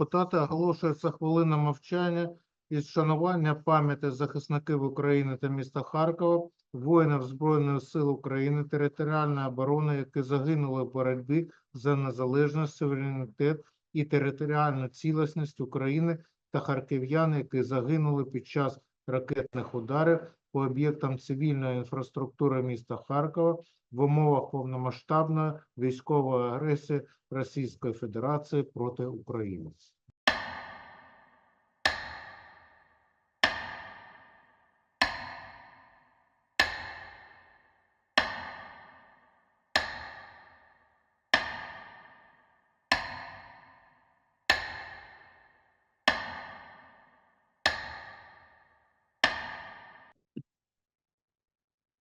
депутати, оголошується хвилина мовчання із вшанування пам'яті захисників України та міста Харкова, воїнів Збройних сил України, територіальної оборони, які загинули в боротьбі за незалежність, суверенітет і територіальну цілісність України та харків'ян, які загинули під час ракетних ударів по об'єктам цивільної інфраструктури міста Харкова в умовах повномасштабної військової агресії Російської Федерації проти України.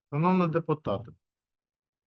Шановні депутати,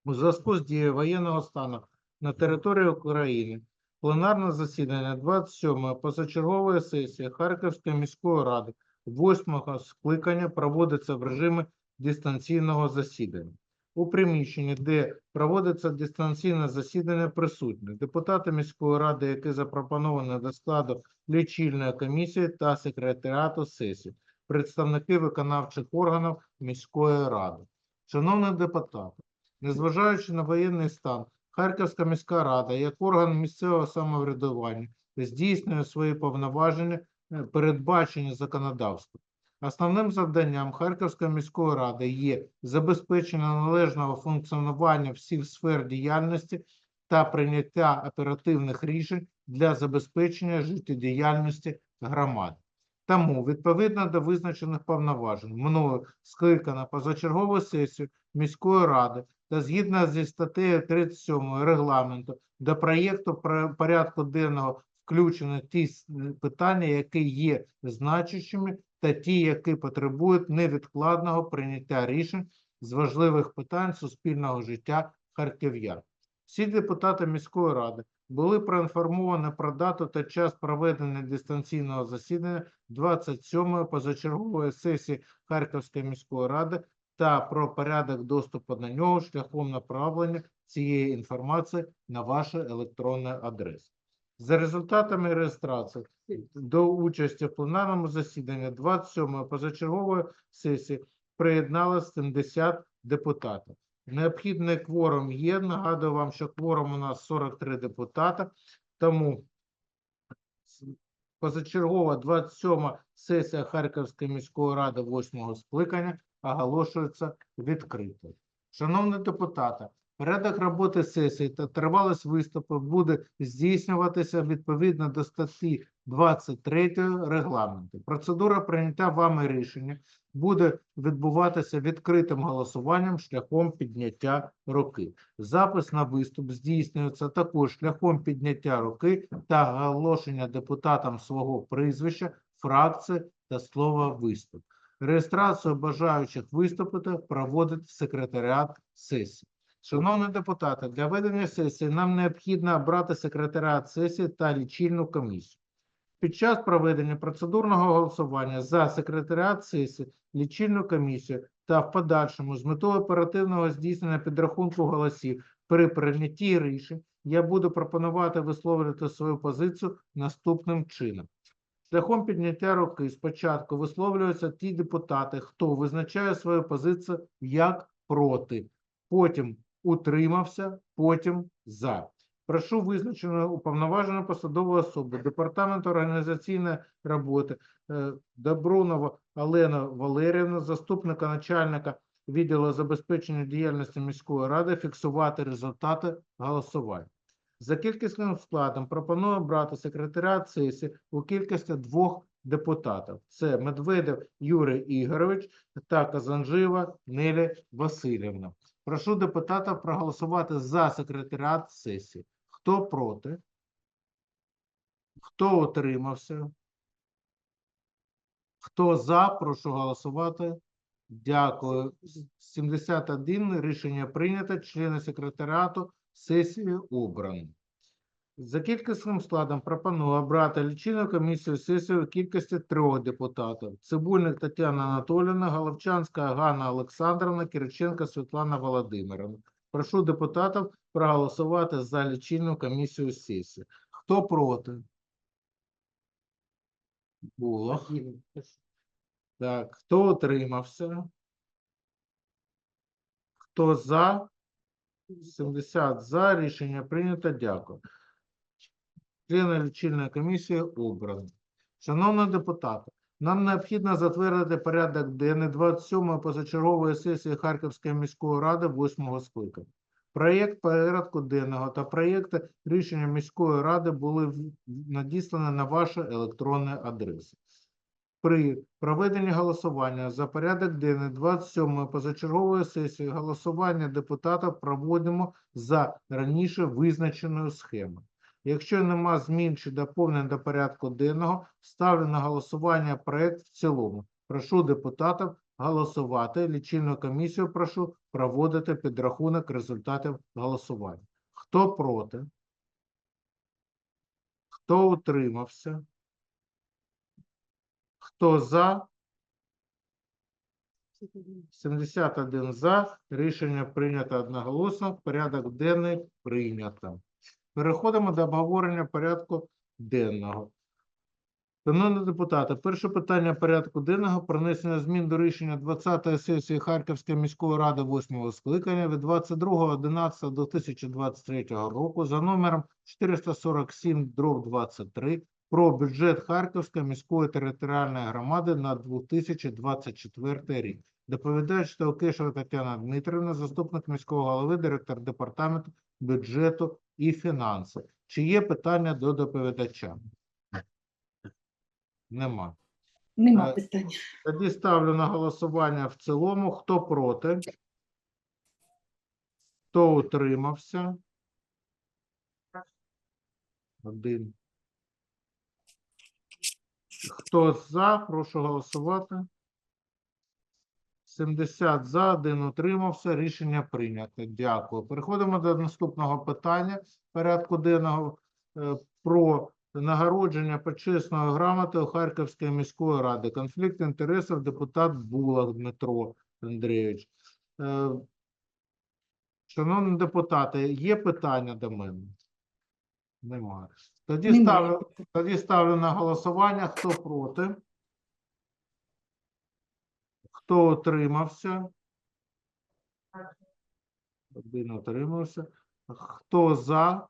у зв'язку з дією воєнного стану на території України пленарне засідання 27-ї позачергової сесії Харківської міської ради 8-го скликання проводиться в режимі дистанційного засідання. У приміщенні, де проводиться дистанційне засідання, присутні депутати міської ради, які запропоновані до складу лічильної комісії та секретаріату сесії, представники виконавчих органів міської ради. Шановні депутати, незважаючи на воєнний стан, Харківська міська рада як орган місцевого самоврядування здійснює свої повноваження, е, передбачені законодавством. Основним завданням Харківської міської ради є забезпечення належного функціонування всіх сфер діяльності та прийняття оперативних рішень для забезпечення життєдіяльності громад. Тому, відповідно до визначених повноважень, мною скликана позачергову сесію міської ради та згідно зі статтею 37 регламенту до проєкту порядку денного включено ті питання, які є значущими, та ті, які потребують невідкладного прийняття рішень з важливих питань суспільного життя харків'ян. Всі депутати міської ради були проінформовані про дату та час проведення дистанційного засідання 27-ї позачергової сесії Харківської міської ради та про порядок доступу на нього шляхом направлення цієї інформації на ваші електронні адреси. За результатами реєстрації до участі в пленарному засіданні 27-ї позачергової сесії приєдналось 70 депутатів. Необхідний кворум є. Нагадую вам, що кворум у нас 43 депутата, тому позачергова 27 сесія Харківської міської ради 8 скликання оголошується відкритою. Шановні депутати, порядок роботи сесії та тривалість виступу буде здійснюватися відповідно до статті 23 регламенту. Процедура прийняття вами рішення буде відбуватися відкритим голосуванням шляхом підняття руки. Запис на виступ здійснюється також шляхом підняття руки та оголошення депутатам свого прізвища, фракції та слова виступ. Реєстрацію бажаючих виступити проводить секретаріат сесії. Шановні депутати, для ведення сесії нам необхідно обрати секретаріат сесії та лічильну комісію. Під час проведення процедурного голосування за секретаріат сесії, лічильну комісію та в подальшому з метою оперативного здійснення підрахунку голосів при прийнятті рішень я буду пропонувати висловлювати свою позицію наступним чином. Шляхом підняття руки спочатку висловлюються ті депутати, хто визначає свою позицію як проти, потім утримався, потім за. Прошу визначену уповноважену посадову особу Департаменту організаційної роботи е, Добронова Олену Валерівну, заступника начальника відділу забезпечення діяльності міської ради, фіксувати результати голосування. За кількісним складом пропоную обрати секретаріат сесії у кількості двох депутатів. Це Медведев Юрій Ігорович та Казанжива Нелі Васильівна. Прошу депутатів проголосувати за секретаріат сесії. Хто проти? Хто утримався? Хто за, прошу голосувати. Дякую. 71. Рішення прийнято. Члени секретаріату сесії обрані. За кількісним складом пропоную обрати лічильну комісію сесії у кількості трьох депутатів. Цибульник Тетяна Анатоліївна, Головчанська Ганна Олександровна, Кириченко Світлана Володимировна. Прошу депутатів проголосувати за лічильну комісію сесії. Хто проти? Було. Так, хто утримався? Хто за? 70 за. Рішення прийнято. Дякую. Члени лічильної комісії обрано. Шановні депутати, нам необхідно затвердити порядок денний 27-ї позачергової сесії Харківської міської ради 8-го скликання. Проєкт порядку денного та проєкти рішення міської ради були надіслані на ваші електронні адреси. При проведенні голосування за порядок денний 27-ї позачергової сесії голосування депутатів проводимо за раніше визначеною схемою. Якщо нема змін чи доповнень до порядку денного, ставлю на голосування проект в цілому. Прошу депутатів голосувати. Лічильну комісію прошу проводити підрахунок результатів голосування. Хто проти? Хто утримався? Хто за? 71 за. Рішення прийнято одноголосно. Порядок денний прийнято. Переходимо до обговорення порядку денного. Шановні депутати, перше питання порядку денного про внесення змін до рішення 20-ї сесії Харківської міської ради 8-го скликання від 22.11.2023 року за номером 447 23 про бюджет Харківської міської територіальної громади на 2024 рік. Доповідач Телкешева Тетяна Дмитрівна, заступник міського голови, директор департаменту бюджету і фінансів. Чи є питання до доповідача? Нема. Нема Е, питань. Тоді ставлю на голосування в цілому. Хто проти? Хто утримався? Один. Хто за? Прошу голосувати. 70 за, один утримався. Рішення прийнято. Дякую. Переходимо до наступного питання порядку денного е, про нагородження почесною грамотою Харківської міської ради. Конфлікт інтересів депутат Булах Дмитро Андрійович. Е, Шановні депутати, є питання до мене? Немає. Тоді Немає ставлю, тоді ставлю на голосування. Хто проти? Хто утримався? Один утримався. Хто за?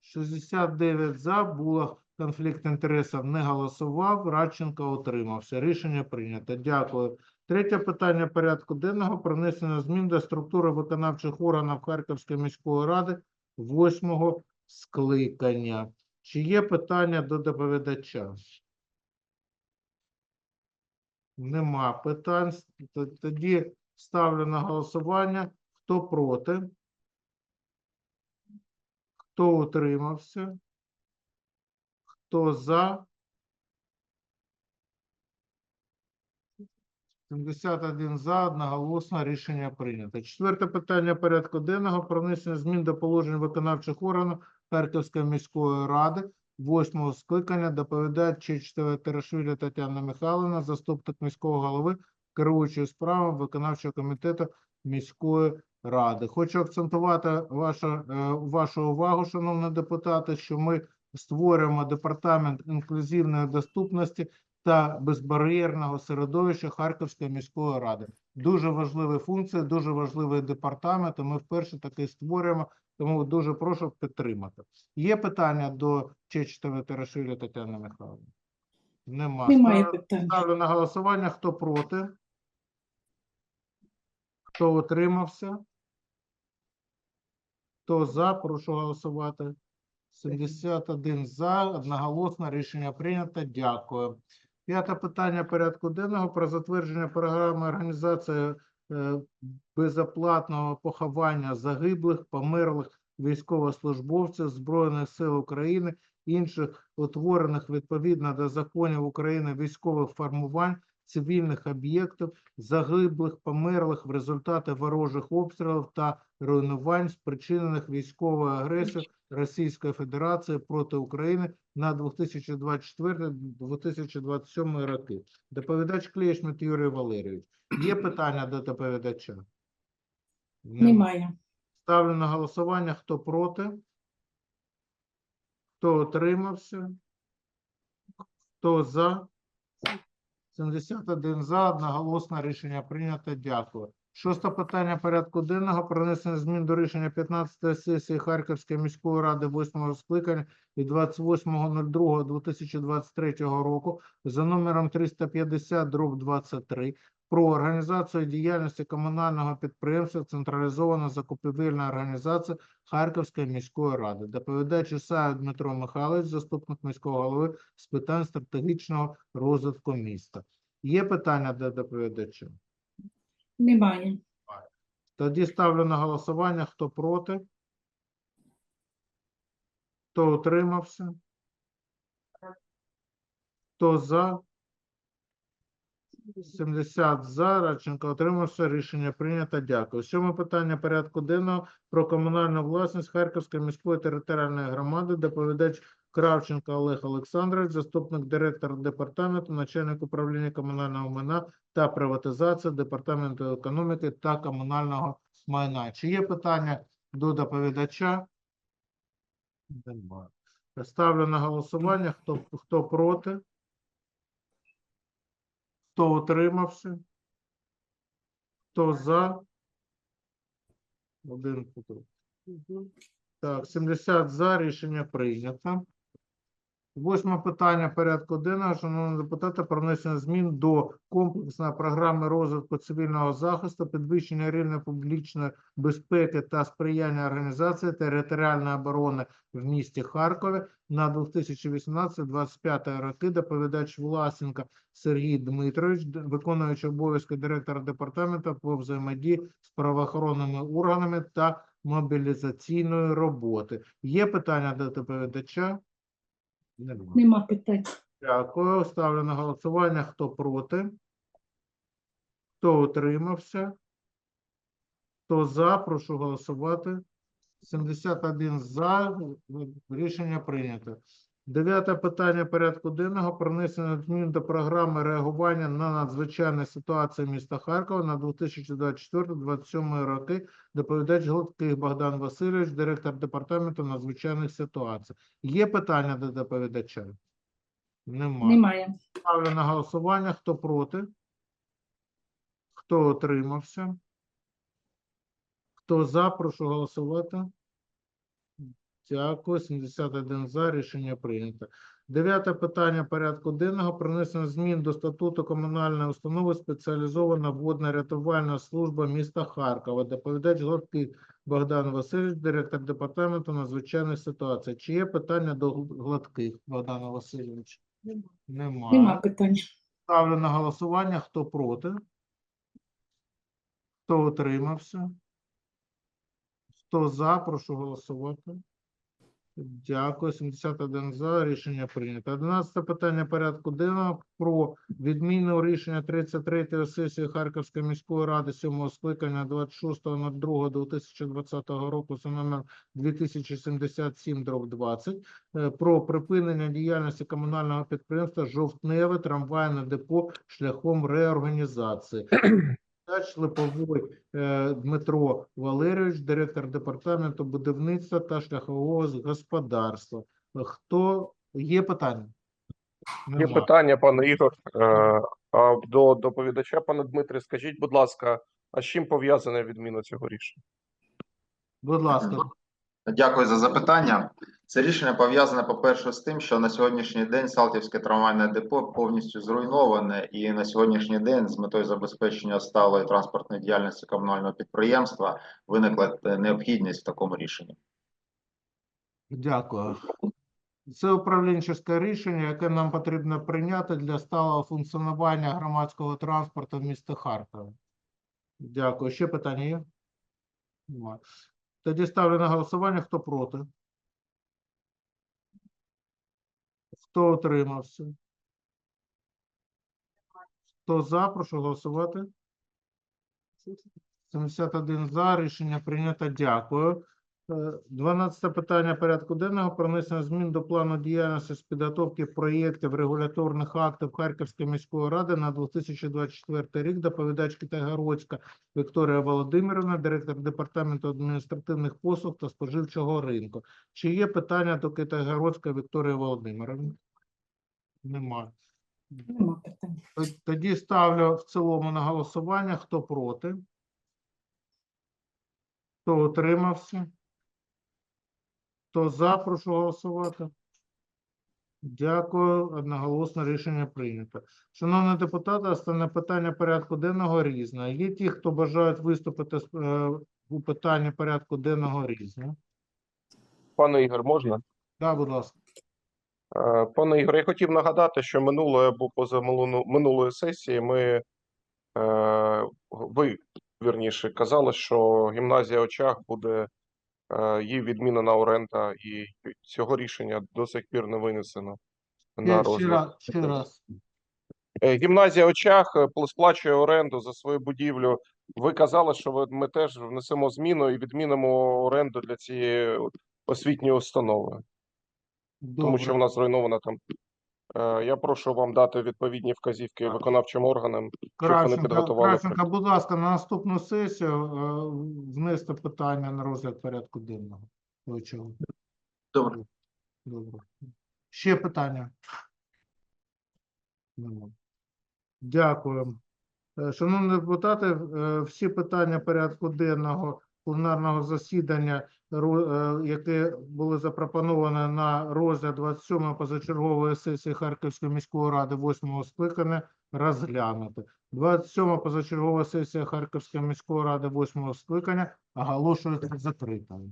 69 за. Було конфлікт інтересів. Не голосував. Радченко утримався. Рішення прийнято. Дякую. Третє питання порядку денного про внесення змін до структури виконавчих органів Харківської міської ради восьмого скликання. Чи є питання до доповідача? Нема питань. Тоді ставлю на голосування. Хто проти? Хто утримався? Хто за? 71 за, одноголосно рішення прийнято. Четверте питання порядку денного про внесення змін до положень виконавчих органів Харківської міської ради восьмого скликання доповідає Чечетова Терашвілі Тетяна Михайловна, заступник міського голови, керуючої справами виконавчого комітету міської ради. Хочу акцентувати вашу, е, вашу увагу, шановні депутати, що ми створюємо департамент інклюзивної доступності та безбар'єрного середовища Харківської міської ради. Дуже важливі функції, дуже важливий департамент. і Ми вперше таки створюємо, тому дуже прошу підтримати. Є питання до Чечетової Тарашвілі Тетяни Михайловни? Нема. Немає питань. Ставлю на голосування. Хто проти? Хто утримався? Хто за? Прошу голосувати. 71 за. Одноголосно рішення прийнято. Дякую. П'яте питання порядку денного про затвердження програми організації е, безоплатного поховання загиблих, померлих військовослужбовців Збройних сил України, інших утворених відповідно до законів України військових формувань, цивільних об'єктів, загиблих, померлих в результаті ворожих обстрілів та руйнувань, спричинених військовою агресією Російської Федерації проти України на 2024-2027 роки. Доповідач Клєшмит Юрій Валерійович. Є питання до доповідача? Немає. Ставлю на голосування. Хто проти? Хто утримався? Хто за? 71 за, одноголосне рішення прийнято. Дякую. Шосте питання порядку денного про внесення змін до рішення 15-ї сесії Харківської міської ради 8-го скликання від 28.02.2023 року за номером 350 дроб 23 про організацію діяльності комунального підприємства Централізована закупівельна організація Харківської міської ради. Доповідач Ісаєв Дмитро Михайлович, заступник міського голови з питань стратегічного розвитку міста. Є питання до доповідача? Немає. Тоді ставлю на голосування, хто проти, хто утримався, хто за. 70 за, Радченко утримався, рішення прийнято, дякую. Сьоме питання порядку денного про комунальну власність Харківської міської територіальної громади, доповідач Кравченко Олег Олександрович, заступник директора департаменту, начальник управління комунального майна та приватизації Департаменту економіки та комунального майна. Чи є питання до доповідача? Немає. Ставлю на голосування, хто, хто проти? Хто утримався? Хто за? Один проти. Так, 70 за, рішення прийнято. Восьме питання порядку денного, шановні депутати, про внесення змін до комплексної програми розвитку цивільного захисту, підвищення рівня публічної безпеки та сприяння організації територіальної оборони в місті Харкові на 2018-2025 роки. Доповідач Власенко Сергій Дмитрович, виконуючий обов'язки директора департаменту по взаємодії з правоохоронними органами та мобілізаційної роботи. Є питання до доповідача? Немає. Нема питань. Дякую. Ставлю на голосування. Хто проти? Хто утримався? Хто за? Прошу голосувати. 71 за. Рішення прийнято. Дев'яте питання порядку денного про внесення змін до програми реагування на надзвичайні ситуації міста Харкова на 2024-2027 роки. Доповідач Гладких Богдан Васильович, директор департаменту надзвичайних ситуацій. Є питання до доповідача? Немає. Немає. Ставлю на голосування. Хто проти? Хто утримався? Хто за? Прошу голосувати. Дякую. 71 за. Рішення прийнято. Дев'яте питання порядку денного. Про внесення змін до статуту комунальної установи спеціалізована водна рятувальна служба міста Харкова. Доповідач Гладкий Богдан Васильович, директор департаменту надзвичайних ситуацій. Чи є питання до Гладких Богдана Васильовича? Немає. Нема питань. Ставлю на голосування, хто проти, хто утримався, хто за, прошу голосувати. Дякую, 71 за, рішення прийнято. 11 питання порядку денного про відміну рішення 33-ї сесії Харківської міської ради 7 скликання 26.02.2020 року за номер 2077 дроб 20 е, про припинення діяльності комунального підприємства «Жовтневе трамвайне депо шляхом реорганізації. Липовой е, Дмитро Валерійович, директор департаменту будівництва та шляхового господарства. Хто є питання? Є питання, пане Ігор. Е, А до доповідача, пане Дмитре, скажіть, будь ласка, а з чим пов'язана відміна цього рішення? Будь ласка. Дякую за запитання. Це рішення пов'язане, по-перше, з тим, що на сьогоднішній день Салтівське трамвайне депо повністю зруйноване, і на сьогоднішній день з метою забезпечення сталої транспортної діяльності комунального підприємства виникла необхідність в такому рішенні. Дякую. Це управлінче рішення, яке нам потрібно прийняти для сталого функціонування громадського транспорту в місті Харкові. Дякую. Ще питання є? Тоді ставлю на голосування, хто проти. Хто отримався? Хто за, прошу голосувати. 71 за, рішення прийнято. Дякую. Е, 12 питання порядку денного про внесення змін до плану діяльності з підготовки проєктів регуляторних актів Харківської міської ради на 2024 рік. Доповідач Китайгородська Вікторія Володимирівна, директор департаменту адміністративних послуг та споживчого ринку. Чи є питання до Китайгородської Вікторії Володимирівни? Немає. Нема питань. Тоді ставлю в цілому на голосування. Хто проти? Хто утримався? Хто за, прошу голосувати. Дякую. Одноголосно рішення прийнято. Шановні депутати, останнє питання порядку денного різне. Є ті, хто бажають виступити е, у питанні порядку денного різне. Пане Ігор, можна? Да, будь ласка. Е, Пане Ігор, я хотів нагадати, що минулої або позаминулої минулої сесії ми е, ви вірніше казали, що гімназія очах буде е, їй відмінена оренда, і цього рішення до сих пір не винесено на розгляд. ще раз. Е, Гімназія очах е, сплачує оренду за свою будівлю. Ви казали, що ми теж внесемо зміну і відмінимо оренду для цієї освітньої установи. тому що Добре. вона зруйнована там. Е, Я прошу вам дати відповідні вказівки виконавчим органам, щоб вони підготували. Кравченко, будь ласка, на наступну сесію е, внести питання на розгляд порядку денного. Добре. Добре. Ще питання? Дякую. Е, Шановні депутати, всі питання порядку денного пленарного засідання, ро- було які були запропоновані на розгляд 27-ї позачергової сесії Харківської міської ради 8-го скликання, розглянути. 27-ма позачергова сесія Харківської міської ради 8-го скликання оголошується закритою.